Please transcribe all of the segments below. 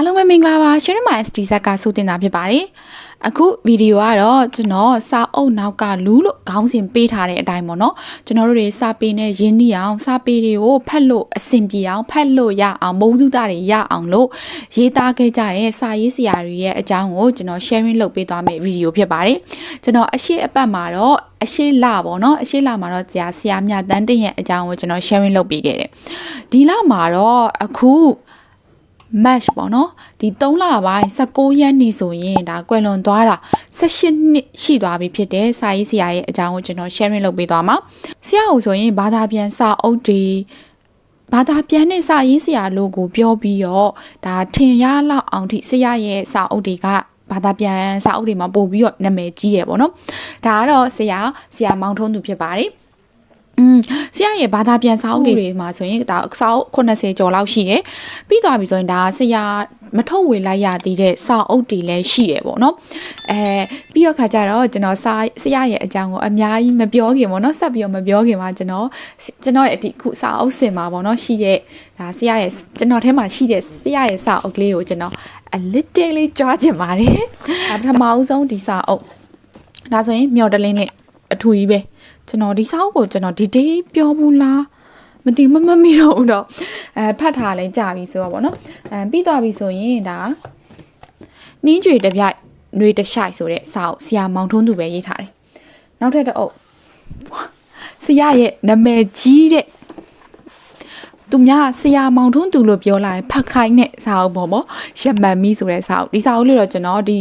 အားလုံးပဲမင်္ဂလာပါရှင်ရမိုင် SD ဇက်ကဆိုတင်တာဖြစ်ပါတယ်အခုဗီဒီယိုကတော့ကျွန်တော်စာအုပ်နောက်ကလူးလို့ခေါင်းစဉ်ပေးထားတဲ့အတိုင်းပေါ့နော်ကျွန်တော်တို့တွေစာပေနဲ့ရင်းနှီးအောင်စာပေတွေကိုဖတ်လို့အဆင်ပြေအောင်ဖတ်လို့ရအောင်မုန်းသူတာတွေရအောင်လို့ရေးသားခဲ့ကြတဲ့စာရေးဆရာတွေရဲ့အကြောင်းကိုကျွန်တော် sharing လုပ်ပေးသွားမယ့်ဗီဒီယိုဖြစ်ပါတယ်ကျွန်တော်အရှိအပတ်မှာတော့အရှိလပေါ့နော်အရှိလမှာတော့ဆရာဆရာမြတန်းတင်ရဲ့အကြောင်းကိုကျွန်တော် sharing လုပ်ပေးခဲ့တယ်ဒီလမှာတော့အခု match ပေါ့နော်ဒီ3လပိုင်း16ရက်နေ့ဆိုရင်ဒါကွယ်လွန်သွားတာ18နှစ်ရှိသွားပြီဖြစ်တယ်စာရေးဆရာရဲ့အကြောင်းကိုကျွန်တော် sharing လုပ်ပေးသွားမှာဆရာကိုဆိုရင်ဘာသာပြန်စာအုပ်တွေဘာသာပြန်တဲ့စာရေးဆရာလို့ကိုပြောပြီးတော့ဒါထင်ရလောက်အောင်ထိဆရာရဲ့စာအုပ်တွေကဘာသာပြန်စာအုပ်တွေမှာပို့ပြီးတော့နာမည်ကြီးရပေါ့နော်ဒါကတော့ဆရာဆရာမောင်ထုံးသူဖြစ်ပါတယ် อืมဆရာရဲ့ဘာသာပြန်စာအုပ်တွေမှာဆိုရင်ဒါစာအုပ်80ကျော်လောက်ရှိတယ်ပြီးသွားပြီဆိုရင်ဒါဆရာမထုတ်ဝေလိုက်ရသေးတဲ့စာအုပ်တွေလည်းရှိရပေါ့နော်အဲပြီးတော့ခါကျတော့ကျွန်တော်စာဆရာရဲ့အကြောင်းကိုအများကြီးမပြောခင်ပေါ့နော်ဆက်ပြီးတော့မပြောခင်မှာကျွန်တော်ကျွန်တော်ရဲ့ဒီခုစာအုပ်စင်မှာပေါ့နော်ရှိတဲ့ဒါဆရာရဲ့ကျွန်တော်ထဲမှာရှိတဲ့ဆရာရဲ့စာအုပ်ကလေးကိုကျွန်တော် a little လေးကြွားချင်ပါတယ်ဒါပထမအဆုံးဒီစာအုပ်ဒါဆိုရင်မျော်တလင်းနဲ့ အထူကြီးပဲကျွန်တော်ဒီစာအုပ်ကိုကျွန်တော် detail ပြောဘူးလားမတိမမမိတော့ဘူးတော့အဲဖတ်ထားလဲကြာပြီဆိုတော့ဗောနော်အဲပြီးသွားပြီဆိုရင်ဒါနင်းကြွေတပြိုက်နှွေတရှိုက်ဆိုတဲ့စာအုပ်ဆရာမောင်ထွန်းသူပဲရေးထားတယ်နောက်ထပ်တော့ဆရာရဲ့နာမည်ကြီးတဲ့သူများဆရာမောင်ထွန်းသူလို့ပြောလာရင်ဖတ်ခိုင်းတဲ့စာအုပ်ပေါ့ဗောရမန်မီဆိုတဲ့စာအုပ်ဒီစာအုပ်လေးတော့ကျွန်တော်ဒီ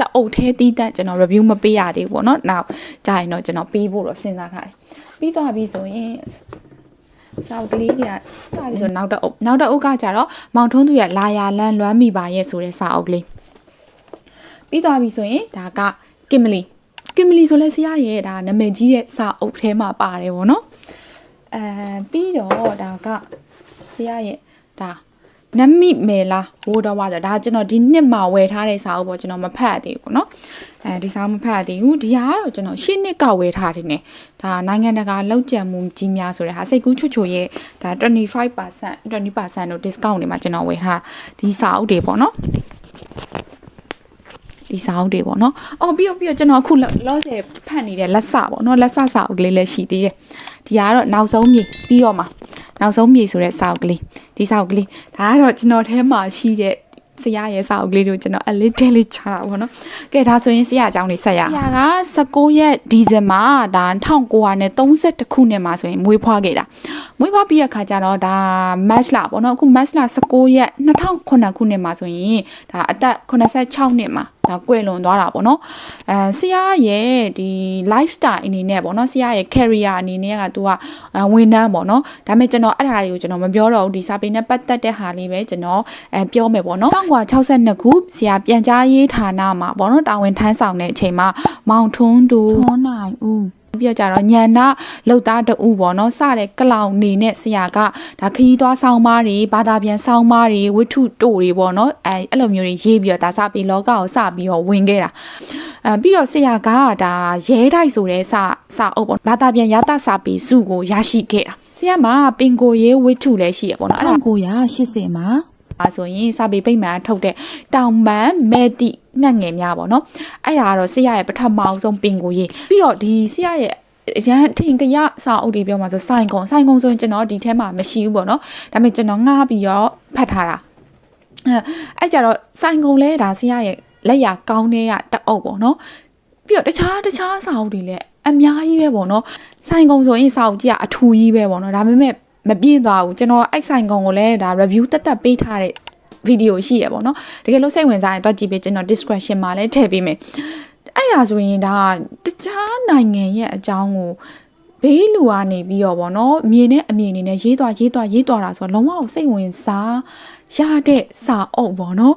တအုပ်သေးတီးတန့်ကျွန်တော် review မပေးရသေးဘူးပေါ့နော်နောက်ကြာရင်တော့ကျွန်တော်ပေးဖို့တော့စဉ်းစားထားတယ်ပြီးသွားပြီဆိုရင်စာအုပ်ကလေးတွေကကြာပြီဆိုနောက်တော့အုပ်နောက်တော့အုပ်ကကြတော့မောင်ထွန်းသူရဲ့လာယာလန်းလွမ်းမိပါရဲ့ဆိုတဲ့စာအုပ်ကလေးပြီးသွားပြီဆိုရင်ဒါကကင်မလီကင်မလီဆိုလဲဆရာရဲ့ဒါနာမည်ကြီးတဲ့စာအုပ်ထဲမှာပါတယ်ဗောနော်အဲပြီးတော့ဒါကဆရာရဲ့ဒါ နမိမယ်လားဘိုးတော်ဝါဆိုဒါကျွန်တော်ဒီနှစ်မှာဝယ်ထားတဲ့စာအုပ်ပေါ့ကျွန်တော်မဖတ်သေးဘူးเนาะအဲဒီစာအုပ်မဖတ်သေးဘူးဒီဟာကတော့ကျွန်တော်ရှင်းနှစ်ကဝယ်ထားတယ် ਨੇ ဒါနိုင်ငံတကာလောက်ကျန်မှုကြီးများဆိုတဲ့ဟာစိတ်ကူးချွတ်ချွတ်ရဲ့ဒါ25% 20%တို့ discount တွေမှာကျွန်တော်ဝယ်ထားဒီစာအုပ်တွေပေါ့เนาะဒီစာအုပ်တွေပေါ့နော်။အော်ပြီးတော့ပြီးတော့ကျွန်တော်အခုလောဆယ်ဖတ်နေတဲ့လက်စပေါ့နော်လက်စစာအုပ်ကလေးလည်းရှိသေးတယ်။ဒီကတော့နောက်ဆုံးမြေပြီးတော့မှာနောက်ဆုံးမြေဆိုတဲ့စာအုပ်ကလေး ဒီစာအုပ်ကလေးဒါကတော့ကျွန်တော်ထဲမှာရှိတဲ့ဆရာရဲ့စာအုပ်ကလေးတွေကိုကျွန်တော်အလေးတဲလေးချတာပေါ့နော်။ကဲဒါဆိုရင်ဆရာအကြောင်းလေးဆက်ရအောင်။ဆရာက16ရက်ဒီဇင်ဘာဒါ1932ခုနှစ်မှာဆိုရင်မွေးဖွားခဲ့တာ။မွေးဖွားပြီးရခါကျတော့ဒါ match လာပေါ့နော်။အခု match လာ16ရက်2009ခုနှစ်မှာဆိုရင်ဒါအသက်86နှစ်မှာ ဒါကွယ်လွန်သွားတာပေါ့နော်အဲဆရာရဲ့ဒီ lifestyle အနေနဲ့ပေါ့နော်ဆရာရဲ့ career အနေနဲ့ကသူကဝန်ထမ်းပေါ့နော်ဒါပေမဲ့ကျွန်တော်အဲ့ဒါတွေကိုကျွန်တော်မပြောတော့ဘူးဒီစာပေနဲ့ပတ်သက်တဲ့ဟာလေးပဲကျွန်တော်အဲပြောမယ်ပေါ့နော်1962ခုဆရာပြန်ကြားရေးဌာနမှာပေါ့နော်တာဝန်ထမ်းဆောင်တဲ့အချိန်မှာမောင်ထွန်းသူထွန်းနိုင်ဦး ပြီးတော့ကြတော့ညန္နာလှုပ်သားတူပေါ့နော်စတဲ့ကလောင်နေနဲ့ဆရာကဒါခရီးသွားဆောင်းပါးတွေဘာသာပြန်ဆောင်းပါးတွေဝိထုတို့တွေပေါ့နော်အဲအဲ့လိုမျိုးတွေရေးပြီးတော့ဒါစပြီးလောကကိုစပြီးတော့ဝင်ခဲ့တာအဲပြီးတော့ဆရာကဒါရဲတိုက်ဆိုတဲ့စစအုပ်ပေါ့ဘာသာပြန်ရတစာပေစုကိုရရှိခဲ့တာဆရာမှာပင်ကိုရေးဝိထုလည်းရှိရပေါ့နော်အဲ့ဒါကိုရ80မှာပါ ဆိုရင်စာပေပိတ်မှန်ထုတ်တဲ့တောင်ပန်းမဲတိငတ်ငယ်များပေါ့နော်အဲ့ဒါကတော့ဆရာရဲ့ပထမအောင်ဆုံးပင်ကိုရေးပြီးတော့ဒီဆရာရဲ့ရန်ထင်ကြရစာအုပ်တွေပြောမှာဆိုစိုင်ကုံစိုင်ကုံဆိုရင်ကျွန်တော်ဒီထဲမှာမရှိဘူးပေါ့နော်ဒါပေမဲ့ကျွန်တော်ငှားပြီးတော့ဖတ်ထားတာအဲအဲ့ကြတော့စိုင်ကုံလဲဒါဆရာရဲ့လက်ရကောင်းတဲ့ရတအုပ်ပေါ့နော်ပြီးတော့တခြားတခြားစာအုပ်တွေလည်းအများကြီးပဲပေါ့နော်စိုင်ကုံဆိုရင်စာအုပ်ကြီးကအထူကြီးပဲပေါ့နော်ဒါပေမဲ့ မပြည့်သွားဘူးကျွန်တော်အဲ့ဆိုင်ကောင်ကိုလည်းဒါ review တက်တက်ပေးထားတဲ့ဗီဒီယိုရှိရပေါ့နော်တကယ်လို့စိတ်ဝင်စားရင်တော့ကြည့်ပေးကျွန်တော် description မှာလည်းထည့်ပေးမယ်အဲ့ရဆိုရင်ဒါတခြားနိုင်ငံရဲ့အကြောင်းကိုဘေးလူကနေပြီးတော့ဗောနော်မြင်တဲ့အမြင်နေနဲ့ရေးသွားရေးသွားရေးသွားတာဆိုတော့လုံးဝစိတ်ဝင်စားရတဲ့စာအုပ်ဗောနော်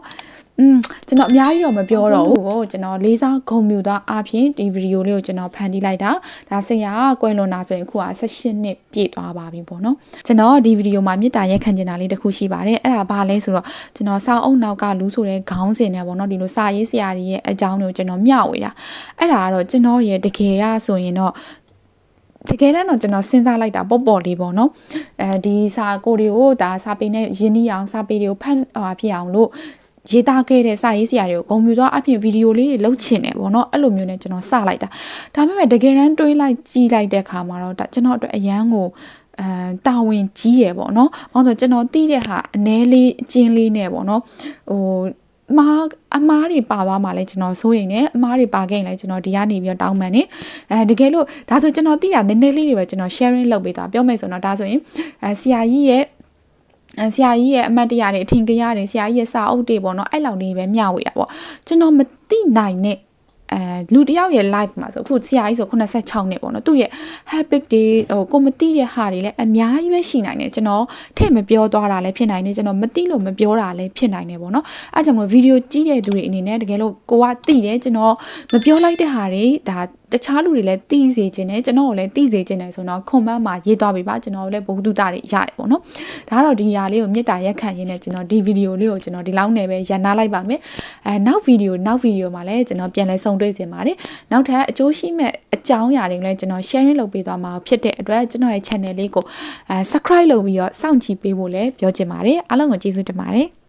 อืมကျွန်တော်အများကြီးတော့မပြောတော့ဘူးကိုကျွန်တော်လေးစားဂုံမြူသွားအပြင်ဒီဗီဒီယိုလေးကိုကျွန်တော်ဖန်တီးလိုက်တာဒါဆရာကကွယ်လွန်တာဆိုရင်အခုက18နှစ်ပြည့်သွားပါပြီပေါ့နော်ကျွန်တော်ဒီဗီဒီယိုမှာမေတ္တာရက်ခံချင်တာလေးတစ်ခုရှိပါတယ်အဲ့ဒါဘာလဲဆိုတော့ကျွန်တော်စောင်းအုပ်နောက်ကလူဆိုတဲ့ခေါင်းစဉ်နဲ့ပေါ့နော်ဒီလိုစာရေးဆရာတွေရဲ့အကြောင်းတွေကိုကျွန်တော်မျှဝေတာအဲ့ဒါကတော့ကျွန်တော်ရဲ့တကယ်ရဆိုရင်တော့တကယ်တမ်းတော့ကျွန်တော်စဉ်းစားလိုက်တာပေါ့ပေါ့လေးပေါ့နော်အဲဒီစာကိုတွေကိုဒါစာပေနဲ့ရင်းနှီးအောင်စာပေတွေကိုဖတ်ဟွာဖြစ်အောင်လို့ ရေးသားခဲ့တဲ့စာရေးဆရာတွေကိုဂုံပြူသွားအပြင်ဗီဒီယိုလေးတွေလုပ်ချင်တယ်ပေါ့နော်အဲ့လိုမျိုးနဲ့ကျွန်တော်စလိုက်တာဒါပေမဲ့တကယ်တမ်းတွေးလိုက်ကြည့်လိုက်တဲ့အခါမှာတော့ဒါကျွန်တော်အတွက်အရန်ကိုအဲတာဝန်ကြီးရယ်ပေါ့နော်။ဘာလို့လဲဆိုတော့ကျွန်တော်သိတဲ့ဟာအ ਨੇ လေးအချင်းလေးနဲ့ပေါ့နော်။ဟိုမားအမားတွေပါသွားမှလည်းကျွန်တော်စိုးရိမ်နေအမားတွေပါခဲ့ရင်လည်းကျွန်တော်ဒီကနေပြီးတော့တောင်းပန်နေအဲတကယ်လို့ဒါဆိုကျွန်တော်သိတာနည်းနည်းလေးတွေပဲကျွန်တော် sharing လုပ်ပေးသွားပြောမယ်ဆိုတော့ဒါဆိုရင်အဲဆရာကြီးရဲ့အဲ ဆရာကြီးရဲ့အမတ်တရားတွေအထင်ကြီးတွေဆရာကြီးရဲ့စာအုပ်တွေပေါ့နော်အဲ့လောက်လေးပဲမျှဝေတာပေါ့ကျွန်တော်မသိနိုင်တဲ့အဲလူတယောက်ရဲ့ live မှာဆိုအခုဆရာကြီးဆို86နှစ်ပေါ့နော်သူ့ရဲ့ habit တွေဟိုကိုမသိတဲ့ဟာတွေလည်းအများကြီးပဲရှိနိုင်တယ်ကျွန်တော်ထည့်မပြောသွားတာလည်းဖြစ်နိုင်တယ်ကျွန်တော်မသိလို့မပြောတာလည်းဖြစ်နိုင်တယ်ပေါ့နော်အဲကြောင့်မို့ဗီဒီယိုကြည့်တဲ့သူတွေအနေနဲ့တကယ်လို့ကိုကသိတယ်ကျွန်တော်မပြောလိုက်တဲ့ဟာတွေဒါ တခြားလူတွေလည်းသိစေခြင်းနဲ့ကျွန်တော်ကိုလည်းသိစေခြင်းနဲ့ဆိုတော့ comment မှာရေးသွားပြီပါကျွန်တော်လည်းဘုဒ္ဓတာတွေရတယ်ပေါ့နော်ဒါကတော့ဒီຢာလေးကိုမေတ္တာရက်ခံရင်းနဲ့ကျွန်တော်ဒီဗီဒီယိုလေးကိုကျွန်တော်ဒီလောက်နဲ့ပဲရန်နာလိုက်ပါမယ်အဲနောက်ဗီဒီယိုနောက်ဗီဒီယိုမှာလည်းကျွန်တော်ပြန်လဲဆုံတွေ့စင်ပါတယ်နောက်ထပ်အကျိုးရှိမဲ့အကြောင်းအရာတွေလည်းကျွန်တော် sharing လုပ်ပေးသွားမှာဖြစ်တဲ့အတွက်ကျွန်တော်ရဲ့ channel လေးကိုအဲ subscribe လုပ်ပြီးတော့စောင့်ကြည့်ပေးဖို့လည်းပြောချင်ပါတယ်အားလုံးကိုကျေးဇူးတင်ပါတယ်